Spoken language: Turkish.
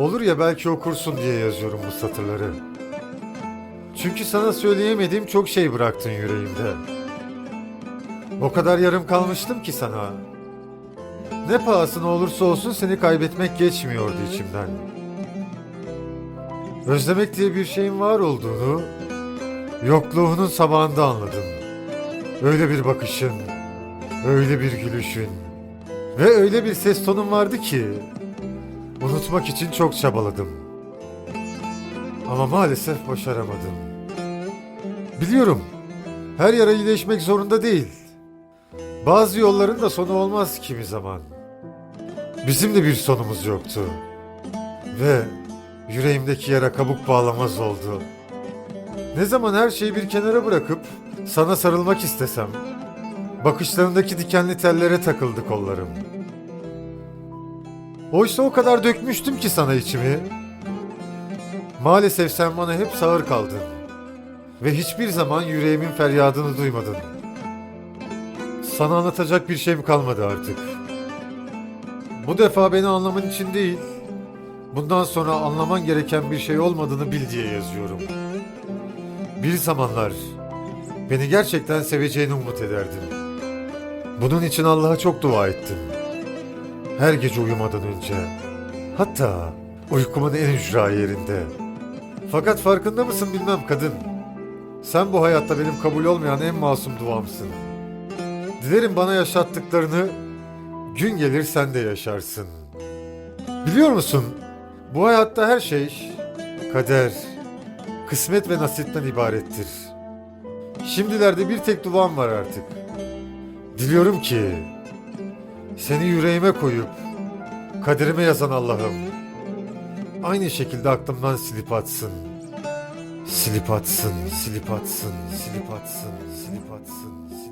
Olur ya belki okursun diye yazıyorum bu satırları. Çünkü sana söyleyemediğim çok şey bıraktın yüreğimde. O kadar yarım kalmıştım ki sana. Ne pahasına olursa olsun seni kaybetmek geçmiyordu içimden. Özlemek diye bir şeyin var olduğunu, yokluğunun sabahında anladım. Öyle bir bakışın, öyle bir gülüşün ve öyle bir ses tonun vardı ki unutmak için çok çabaladım. Ama maalesef başaramadım. Biliyorum, her yara iyileşmek zorunda değil. Bazı yolların da sonu olmaz kimi zaman. Bizim de bir sonumuz yoktu. Ve yüreğimdeki yara kabuk bağlamaz oldu. Ne zaman her şeyi bir kenara bırakıp sana sarılmak istesem, bakışlarındaki dikenli tellere takıldı kollarım. Oysa o kadar dökmüştüm ki sana içimi. Maalesef sen bana hep sağır kaldın. Ve hiçbir zaman yüreğimin feryadını duymadın. Sana anlatacak bir şeyim kalmadı artık. Bu defa beni anlaman için değil, bundan sonra anlaman gereken bir şey olmadığını bil diye yazıyorum. Bir zamanlar beni gerçekten seveceğini umut ederdim. Bunun için Allah'a çok dua ettim. Her gece uyumadan önce. Hatta uykumun en ücra yerinde. Fakat farkında mısın bilmem kadın. Sen bu hayatta benim kabul olmayan en masum duamsın. Dilerim bana yaşattıklarını gün gelir sen de yaşarsın. Biliyor musun? Bu hayatta her şey kader, kısmet ve nasipten ibarettir. Şimdilerde bir tek duam var artık. Diliyorum ki seni yüreğime koyup kaderime yazan Allah'ım aynı şekilde aklımdan silip atsın. Silip atsın, silip atsın, silip atsın, silip atsın.